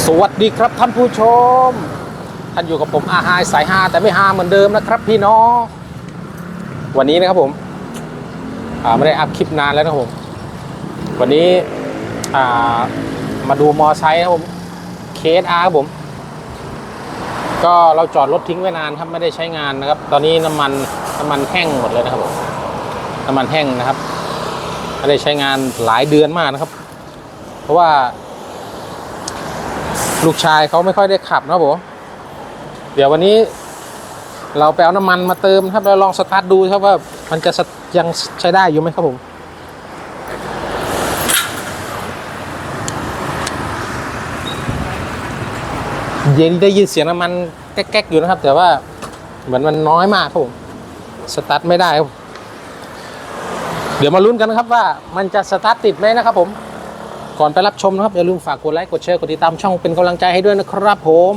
สวัสดีครับท่านผู้ชม ท่านอยู่กับผมอาหายสายฮาแต่ไม่ฮาเหมือนเดิมนะครับ พี่น้องวันนี้นะครับผมไม่ได้อัพคลิปนานแล้วนะครับผม วันนี้มาดูมอไซค์นะครับผมเคสอาร์ครับผม ก็เราจอดรถทิ้งไว้นานครับไม่ได้ใช้งานนะครับ ตอนนี้น้ำมันน้ำมันแห้งหมดเลยนะครับผมน้ำมันแห้งนะครับไม่ได้ใช้งานหลายเดือนมากนะครับ เพราะว่า ลูกชายเขาไม่ค่อยได้ขับนะครับผมเดี๋ยววันนี้ เราไปเอาน้ำมันมาเติมครับแล้วลองสตาร์ทดูครับว่ามันจะยังใช้ได้อยู่ไหมครับผมเย็นได้ยินเสียงน้ำมันแก๊กๆอยู่นะครับ แต่ว่าเหมือนมันน้อยมากครับผมสตาร์ทไม่ได้ครับเดี๋ยวมาลุ้นกันนะครับว่ามันจะสตาร์ทติดไหมนะครับผม ก่อนไปรับชมนะครับอย่าลืมฝากกดไลค์กดแชร์กดติดตามช่องเป็นกำลังใจให้ด้วยนะครับผม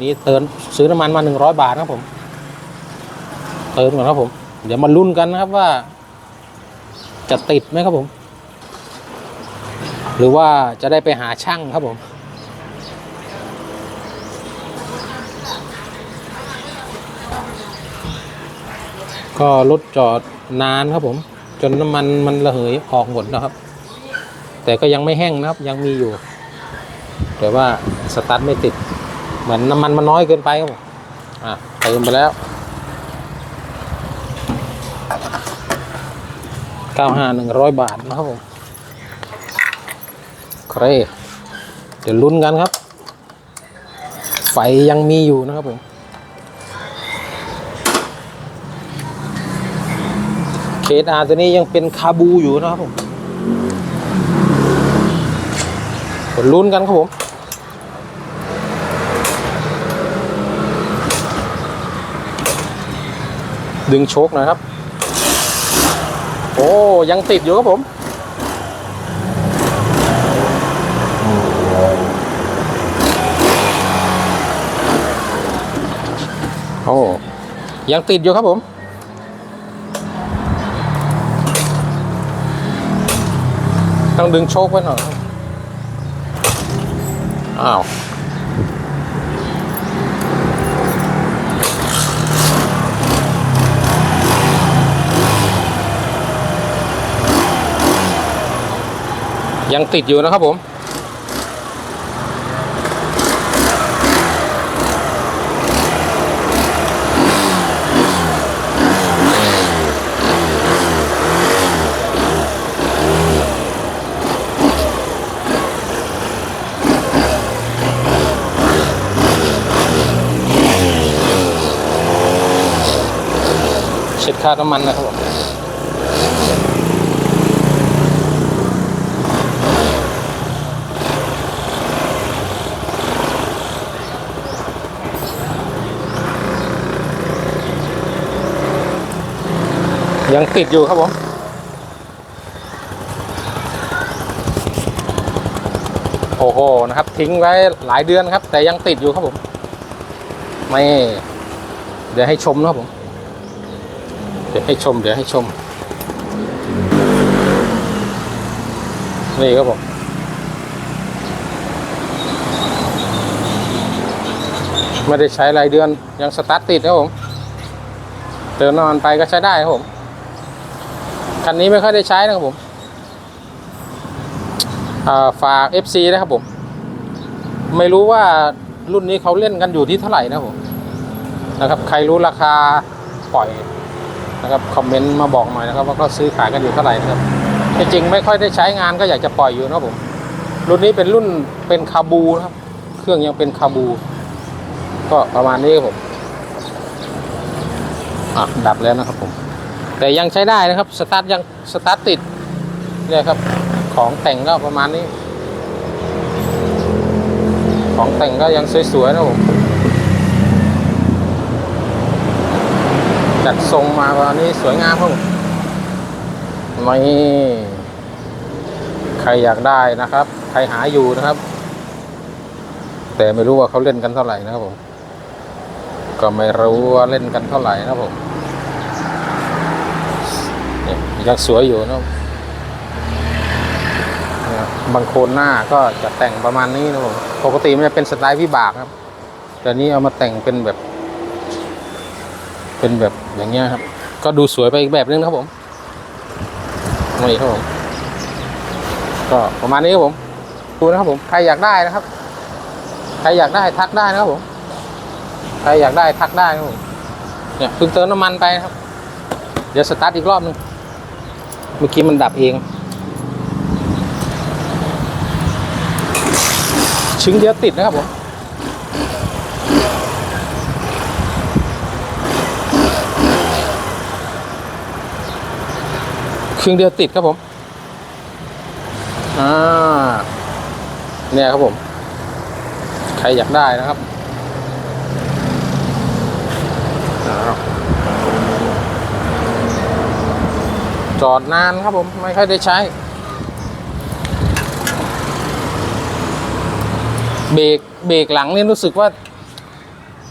นี่เติมซื้อน้ำมันมา 100 บาทนะครับผม เติมก่อนครับผม เดี๋ยวมาลุ้นกันนะครับว่า จะติดไหมครับผม หรือว่าจะได้ไปหาช่างครับผมก็รถจอดนานครับผม จนน้ำมันมันระเหยออกหมดนะครับ แต่ก็ยังไม่แห้งนะครับ ยังมีอยู่ แต่ว่าสตาร์ทไม่ติด เหมือนน้ำมันมันน้อยเกินไปครับผมอะเติมไปแล้ว95 100บาทนะครับผมโอเคเดี๋ยวลุ้นกันครับ ไฟยังมีอยู่นะครับผมเคสอาตัวนี้ยังเป็นคาบูอยู่นะครับผม ลุ้นกันครับผมดึงโชคหน่อยครับ โอ้ยังติดอยู่ครับผม โอ้ยังติดอยู่ครับผม ต้องดึงโชคไว้หน่อย อ้าวยังติดอยู่นะครับผม เช็ดน้ำมันนะครับผมยังติดอยู่ครับผมโอ้โหนะครับ ทิ้งไว้หลายเดือนครับ แต่ยังติดอยู่ครับผม ไม่ เดี๋ยวให้ชมนะครับผม เดี๋ยวให้ชม เดี๋ยวให้ชม นี่ครับผมไม่ได้ใช้รายเดือนยังสตาร์ทติดครับผมเติมน้ำมันไปก็ใช้ได้ครับผมคันนี้ไม่ค่อยได้ใช้นะครับผมาฝาก FC นะครับผม ไม่รู้ว่ารุ่นนี้เขาเล่นกันอยู่ที่เท่าไหร่นะครับผมนะครับ ใครรู้ราคาปล่อย นะครับคอมเมนต์มาบอกหน่อยนะครับ ว่าเขาซื้อขายกันอยู่เท่าไหร่นะครับจริงๆไม่ค่อยได้ใช้งานก็อยากจะปล่อยอยู่นะผมรุ่นนี้เป็นรุ่นเป็นคาบูนะครับ เครื่องยังเป็นคาบู ก็ประมาณนี้ครับผมอะดับแล้วนะครับผม แต่ยังใช้ได้นะครับ สตาร์ทยังสตาร์ทติดเนี่ยครับ ของแต่งก็ประมาณนี้ ของแต่งก็ยังสวยๆนะผม จัดทรงมาวันนี้สวยงามครับผมไม่ใครอยากได้นะครับ ใครหาอยู่นะครับ แต่ไม่รู้ว่าเขาเล่นกันเท่าไหร่นะครับผม ก็ไม่รู้ว่าเล่นกันเท่าไหร่นะครับผมเนี่ยยังสวยอยู่นะครับเนี่ยบางโคนหน้าก็จะแต่งประมาณนี้นะครับผม ปกติมันจะเป็นสไตล์วิบากครับ แต่นี้เอามาแต่งเป็นแบบ เป็นแบบอย่างเงี้ยครับ ก็ดูสวยไปอีกแบบนึงนะครับผมนี่ครับผมก็ประมาณนี้ครับผมดูนะครับผมใครอยากได้นะครับ ใครอยากได้ทักได้นะครับผมใครอยากได้ทักได้นะครับผมเนี่ยเพิ่งเติมน้ำมันไปครับ เดี๋ยวสตาร์ทอีกรอบหนึงเมื่อกี้มันดับเองชึงเดียวติดนะครับผม รึ่งเดียวติดครับผม อ่า เนี่ยครับผม ใครอยากได้นะครับอ้าวจอดนานครับผม ไม่ค่อยได้ใช้ เบรกเบรกหลังนี่รู้สึกว่า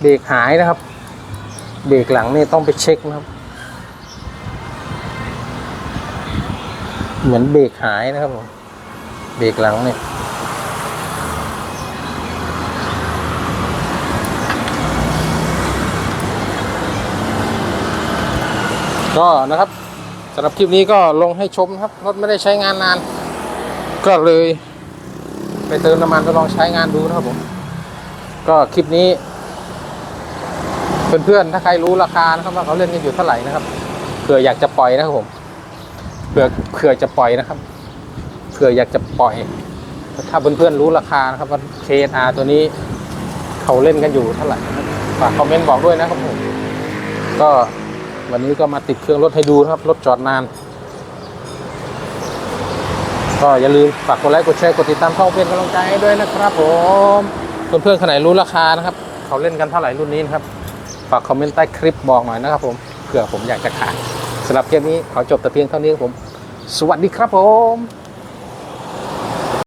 เบรกหายนะครับ เบรกหลังนี่ต้องไปเช็คนะครับ เหมือนเบรกหายนะครับผมเบรกหลังเนี่ยก็นะครับสำหรับคลิปนี้ก็ลงให้ชมครับรถไม่ได้ใช้งานนาน ก็เลย ไปเติมน้ำมันทดลองใช้งานดูนะครับผมก็คลิปนี้ เพื่อนๆถ้าใครรู้ราคานะครับว่าเขาเล่นกันอยู่เท่าไหร่นะครับเผื่ออยากจะปล่อยนะครับผม ผื่อเผื่อจะปล่อยนะครับเผื่ออยากจะปล่อย ถ้าเพื่อนๆรู้ราคานะครับว่า KSR ตัวนี้เขาเล่นกันอยู่เท่าไหร่ฝากคอมเมนต์บอกด้วยนะครับผมก็วันนี้ก็มาติดเครื่องรถให้ดูนะครับรถจอดนาน ก็อย่าลืมฝากกดไลค์กดแชร์กดติดตามช่องเป็นกำลังใจให้ด้วยนะครับ ผมเพื่อนๆคนไหนรู้ราคานะครับ เขาเล่นกันเท่าไหร่รุ่นนี้นะครับฝากคอมเมนต์ใต้คลิปบอกหน่อยนะครับผมเผื่อผมอยากจะขายสำหรับเทปนี้ขอจบแต่เพียงเท่านี้ครับผม สวัสดีครับผม